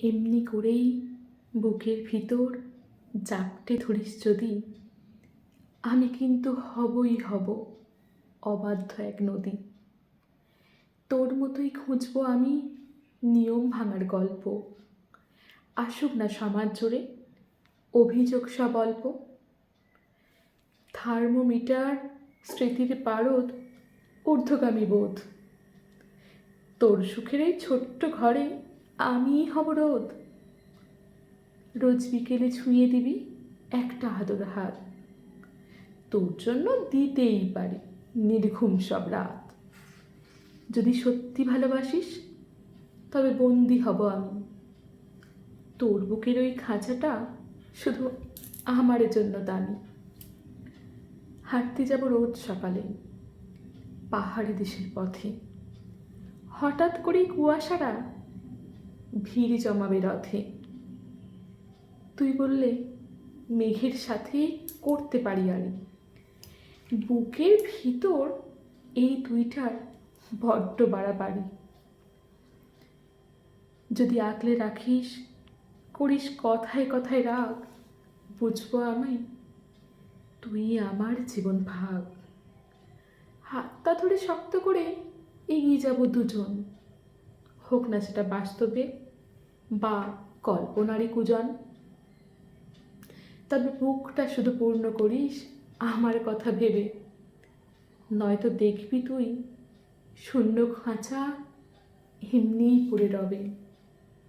এমনি করেই বুকের ভিতর জাপটে ধরিস যদি, আমি কিন্তু হবই হব অবাধ্য এক নদী। তোর মতোই খুঁজবো আমি নিয়ম ভাঙার গল্প। আসুক না সমাজ জোরে, অভিযোগ সব অল্প। থার্মোমিটার, স্মৃতির পারদ, ঊর্ধ্বগামী বোধ। তোর সুখের এই ছোট্ট ঘরে আমিই হব রোদ। রোজ বিকেলে ছুঁয়ে দিবি একটা আদর হাত। তোর জন্য দিতেই পারি নির্ঘুম সব রাত। যদি সত্যি ভালোবাসিস, তবে বন্দি হব আমি। তোর বুকের ওই খাঁচাটা শুধু আমার জন্য দামি। হাঁটতে যাব রোজ সকালে, পাহাড়ি দেশের পথে। হঠাৎ করেই কুয়াশারা ভিড় জমাবে রথে। তুই বললে, মেঘের সাথে করতে পারি আরে বুকের ভিতর এই দুইটার বড্ড বাড়াবাড়ি। যদি আগলে রাখিস, করিস কথায় কথায় রাগ, বুঝব আমি তুই আমার জীবন ভাগ। হাতটা ধরে শক্ত করে এগিয়ে যাব দুজন। হোক না সেটা বাস্তবে বা কল্পনারই কুজন। তবে বুকটা শুধু পূর্ণ করিস আমার কথা ভেবে। নয়তো দেখবি তুই শূন্য খাঁচা এমনিই পড়ে রবে।